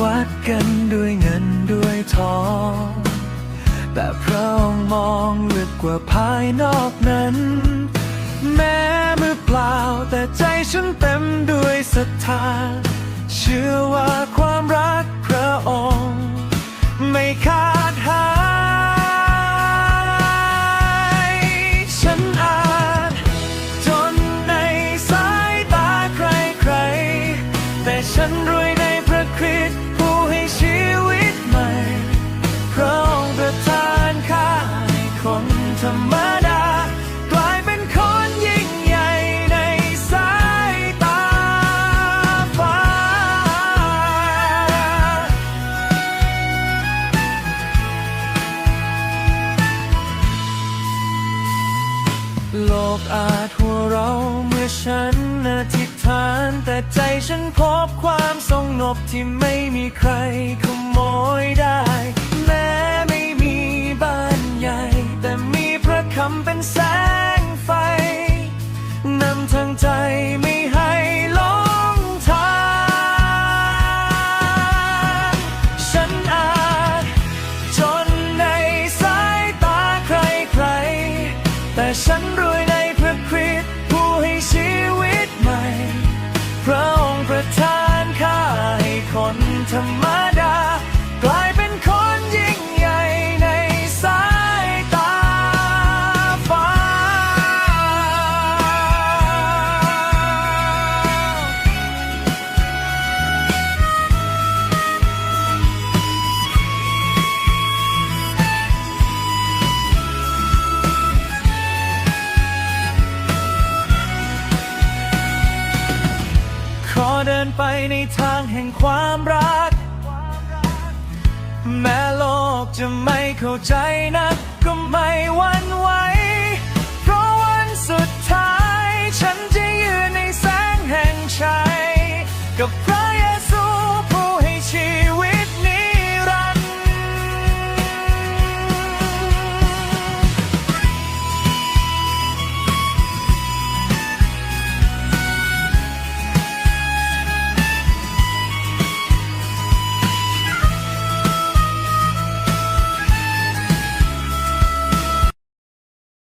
วัดกันด้วยเงินด้วยทอง แต่พระองค์มองลึกกว่าภายนอกนั้น แม้มือเปล่าแต่ใจฉันเต็มด้วยศรัทธา เชื่อว่า ระคริสต์ผู้ให้ชีวิตใหม่ พระองค์ประทานข้าให้คนธรรมดา กลายเป็นคนยิ่งใหญ่ในสายตาฟ้า โลกอาจหัวเราะเมื่อฉันอธิษฐาน แต่ใจฉันพบความสง งใจไม่ให้หลงทาง ฉันอาจจนในสายตาใครๆ แต่ฉันรวยในพระคริสต์ผู้ให้ชีวิตใหม่ พระองค์ประทานข้าให้คนธรรมด นไปในทางแห่งความรัก แม้โลกจะไม่เข้าใจนัก ก็ไม่หวั่นไหวเพราะวันสุดท้าย ฉันจะยืนในแสงแห่งชัยกับพระ